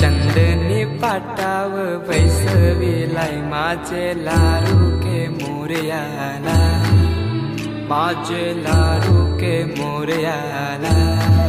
चंदनी पाटाव बैसविलाय माझे लारू के मोरयाला माझे लारू के मोरयाला.